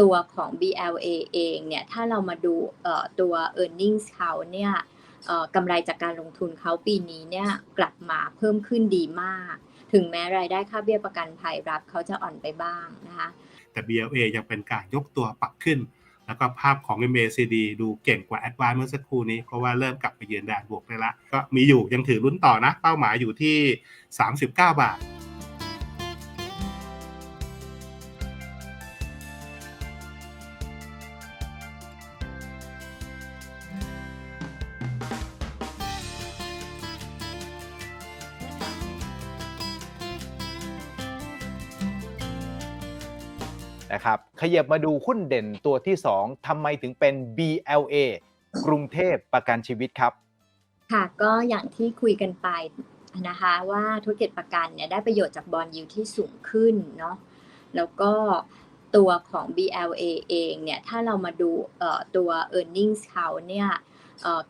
ตัวของ BLA เองเนี่ยถ้าเรามาดูตัว e a r n i n g เขาเนี่ยกำไรจากการลงทุนเขาปีนี้เนี่ยกลับมาเพิ่มขึ้นดีมาก ถึงแม้รายได้ค่าเบี้ยประกันภัยรับเขาจะอ่อนไปบ้างนะคะแต่ BLA ยังเป็นการยกตัวปรับขึ้น แล้วก็ภาพของ MACD ดูเก่งกว่า Advance เมื่อสักครู่นี้ เพราะว่าเริ่มกลับไปยืนแดนบวกได้ละ ก็มีอยู่ยังถือลุ้นต่อนะ เป้าหมายอยู่ที่ 39 บาท นะครับขยับมาดูหุ้นเด่นตัวที่ 2ทำไมถึงเป็น BLA กรุงเทพประกันชีวิตครับ ค่ะก็อย่างที่คุยกันไปนะคะว่าธุรกิจประกันเนี่ยได้ประโยชน์จากบอลยูที่สูงขึ้นเนาะแล้วก็ตัวของ BLA เองเนี่ยถ้าเรามาดูเออตัว e a r n i n g เขาเนี่ย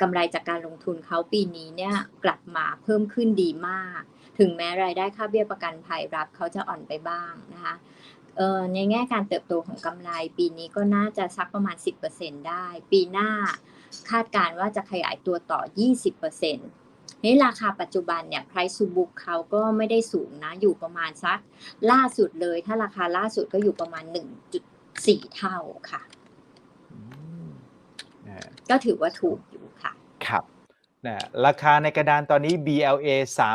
กำไรจากการลงทุนเขาปีนี้เนี่ยกลับมาเพิ่มขึ้นดีมาก ถึงแม้รายได้ค่าเบี้ยประกันภัยรับเขาจะอ่อนไปบ้างนะคะ ในแง่การเติบโตของกำไร ปีนี้ก็น่าจะสักประมาณ 10%ได้ ปีหน้าคาดการว่าจะขยายตัวต่อ 20%นี่ราคาปัจจุบันเนี่ย price to book เขาก็ไม่ได้สูงนะ อยู่ประมาณสักล่าสุดเลย ถ้าราคาล่าสุดก็อยู่ประมาณ 1.4 เท่าค่ะอืมนะก็ถือว่าถูกอยู่ค่ะ ครับนะราคาในกระดานตอนนี้ BLA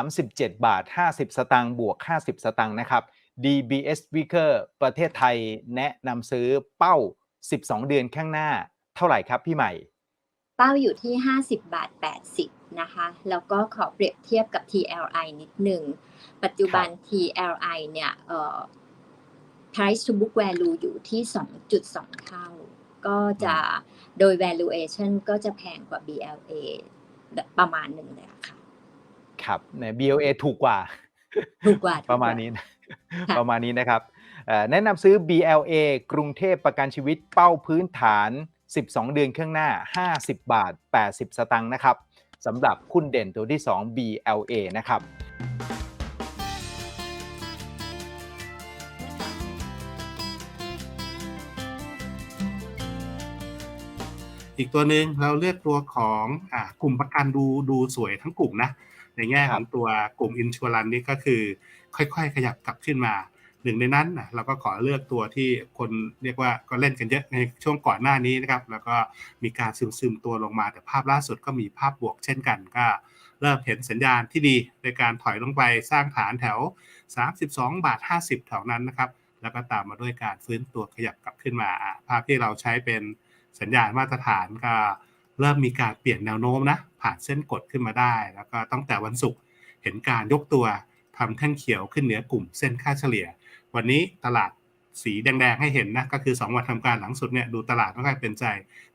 37 บาท 50 สตางค์บวก 50 สตางค์นะครับ DBS Vicker ประเทศไทยแนะนำซื้อเป้า 12 เดือนข้างหน้าเท่าไหร่ครับพี่ใหม่ เป้าอยู่ที่ 50 บาท 80 นะคะ แล้วก็ขอเปรียบเทียบกับ TLI นิดหนึ่ง ปัจจุบัน TLI เนี่ยเอ่อ price to book value อยู่ที่ 2.2 เท่า ก็จะโดย valuation ก็จะแพงกว่า BLA ประมาณหนึ่งเลยอะค่ะ ครับใน BLA ถูกกว่า ถูกกว่า ประมาณถูกกว่นี้นะค่ะ ประมาณนี้นะครับแนะนำซื้อ BLA กรุงเทพประกันชีวิตเป้าพื้นฐาน 12 เดือนข้างหน้า 50 บาท 80 สตังค์นะครับสำหรับหุ้นเด่นตัวที่ 2 BLA นะครับ อีกตัวหนึ่งเราเลือกตัวของอ่ากลุ่มประกันดูดูสวยทั้งกลุ่มนะ ในแง่ของตัวกลุ่มอินชัวรันนี่ก็คือ ค่อยๆ ขยับกลับขึ้นมาหนึ่งในนั้นนะเราก็ขอเลือกตัวที่คนเรียกว่าก็เล่นกันเยอะในช่วงก่อนหน้านี้นะครับ แล้วก็มีการซึมซึมๆตัวลงมาแต่ภาพล่าสุดก็มีภาพบวกเช่นกันก็เริ่มเห็นสัญญาณที่ดีในการถอยลงไปสร้างฐานแถว 32 บาท 50 แถวนั้นนะครับ แล้วก็ตามมาด้วยการฟื้นตัวขยับกลับขึ้นมาอะภาพที่เราใช้เป็น สัญญาณมาตรฐานก็เริ่มมีการเปลี่ยนแนวโน้มนะ ผ่านเส้นกดขึ้นมาได้ แล้วก็ตั้งแต่วันศุกร์เห็นการยกตัวทำแท่งเขียวขึ้นเหนือกลุ่มเส้นค่าเฉลี่ย วันนี้ตลาดสีแดงๆให้เห็นนะ ก็คือ 2 วันทำการหลังสุดเนี่ยดูตลาดไม่ค่อยเป็นใจ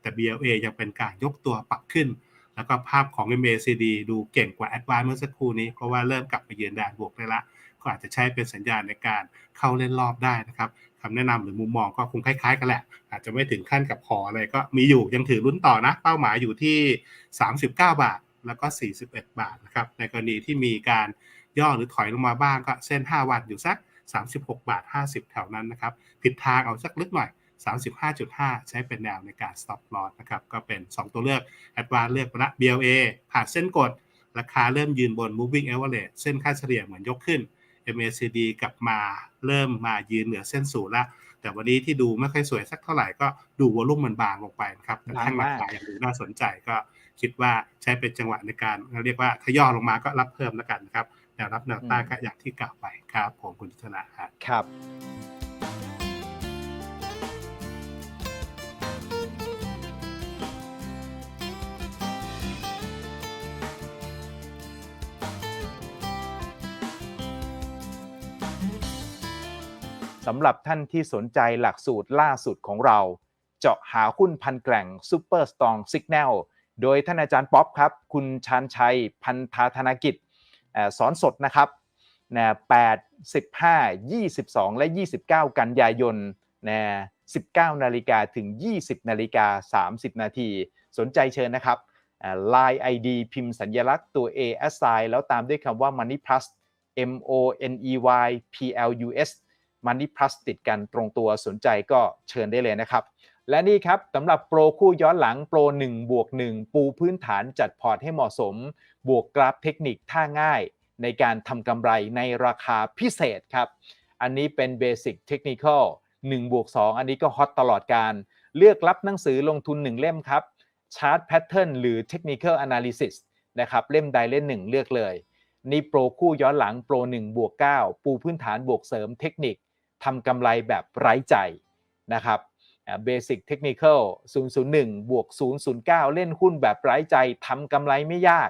แต่ BLA ยังเป็นการยกตัวปรับขึ้น แล้วก็ภาพของ MACD ดูเก่งกว่า Advance เมื่อสักครู่นี้ เพราะว่าเริ่มกลับไปยืนแดนบวกได้ละ ก็อาจจะใช้เป็นสัญญาณในการเข้าเล่นรอบได้นะครับ คำแนะนำหรือมุมมองก็คงคล้ายๆ กันแหละ อาจจะไม่ถึงขั้นกับคออะไรก็มีอยู่ยังถือลุ้นต่อนะ เป้าหมายอยู่ที่ 39 บาทแล้วก็ 41 บาทนะครับในกรณีที่มีการย่อหรือถอยลงมาบ้างก็เส้น 5 วันอยู่สัก 36 บาท 50 แถวนั้นนะครับผิดทางเอาสักลึกหน่อย 35.5 ใช้เป็นแนวในการ stop loss นะครับก็เป็น 2 ตัวเลือก Advance เลือกไปละ BLA ผ่านเส้นกด ราคาเริ่มยืนบน moving average เส้นค่าเฉลี่ยเหมือนยกขึ้น MACD กลับมาเริ่มมายืนเหนือเส้นศูนย์แล้วแต่วันนี้ที่ดูไม่ค่อยสวยสักเท่าไหร่ก็ดูวอลุ่มมันบางลงไปนะครับแต่แท่งราคายังดูน่าสนใจก็คิดว่าใช้เป็นจังหวะในการเรียกว่าทยอยลงมาก็รับเพิ่มแล้วกันนะครับแนวรับแนวต้านก็อย่างที่กล่าวไปครับผมคุณยุทธนาครับ สำหรับท่านที่สนใจหลักสูตรล่าสุดของเรา เจาะหาหุ้นพันแกร่ง Super Strong Signal โดยท่านอาจารย์ป๊อปครับ คุณชานชัย พันธาธนกิจสอนสดนะครับนะ8 15 22 และ 29 กันยายนนะ19 นาฬิกาถึง 20 นาฬิกา 30 นาที สนใจเชิญนะครับ Line ID พิมพ์สัญลักษณ์ตัว A s i แล้วตามด้วยคำว่า Money Plus M O N E Y P L U S Money Plus ติดกันตรงตัวสนใจก็เชิญได้เลยนะครับ และนี่ครับสำหรับโปรคู่ย้อนหลังโปร1บวก1ปูพื้นฐานจัดพอร์ตให้เหมาะสม บวกกราฟเทคนิคท่าง่าย ในการทำกำไรในราคาพิเศษครับ อันนี้เป็น Basic Technical 1บวก2อันนี้ก็ฮอตตลอดการ เลือกรับหนังสือลงทุน 1 เล่มครับ Chart Pattern หรือ Technical Analysis นะครับเล่มใดเล่มหนึ่งเลือกเลย นี่โปรคู่ย้อนหลังโปร1บวก9ปูพื้นฐานบวกเสริมเทคนิค ทำกำไรแบบไร้ใจนะครับเบสิกเทคนิคอล001 บวก 009 เล่นหุ้นแบบไร้ใจทำกำไรไม่ยาก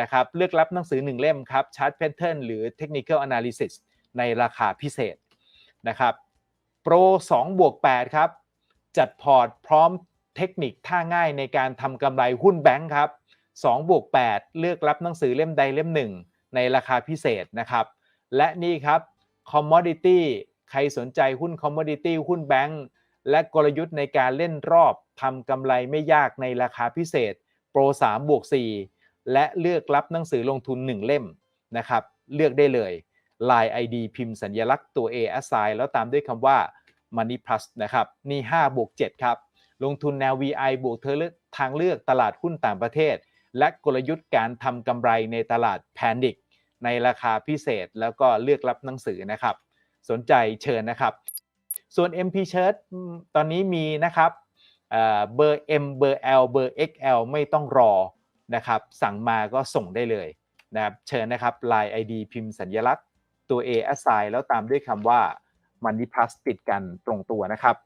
นะครับ เลือกรับหนังสือ 1 เล่มครับ Chart Pattern หรือ Technical Analysis ในราคาพิเศษนะครับโปร2บวก8ครับ จัดพอร์ตพร้อมเทคนิคท่าง่ายในการทำกำไรหุ้นแบงค์ครับ2บวก8เลือกรับหนังสือเล่มใดเล่มหนึ่งในราคาพิเศษนะครับ และนี่ครับ commodity ใครสนใจหุ้น commodity หุ้นแบงค์และกลยุทธ์ในการเล่นรอบทำกำไรไม่ยากในราคาพิเศษ โปร 3 บวก 4 และเลือกรับหนังสือลงทุน 1 เล่มนะครับเลือกได้เลย Line ID พิมพ์สัญลักษณ์ตัว A assign แล้วตามด้วยคำว่า Money Plus นะครับนี่5บวก7ครับลงทุนแนว VI บวกเธอเลือกทางเลือกตลาดหุ้นต่างประเทศ และกลยุทธ์การทำกำไรในตลาดแพนิคในราคาพิเศษแล้วก็เลือกรับหนังสือนะครับ สนใจเชิญนะครับ ส่วน MP Shirt ตอนนี้มีนะครับเอ่อเบอร์ M เบอร์ L เบอร์ XL ไม่ต้องรอนะครับสั่งมาก็ส่งได้เลยนะครับเชิญนะครับ Line ID พิมพ์สัญลักษณ์ตัว A assign แล้วตามด้วยคำว่ามันนิพัสติดกันตรงตัวนะครับ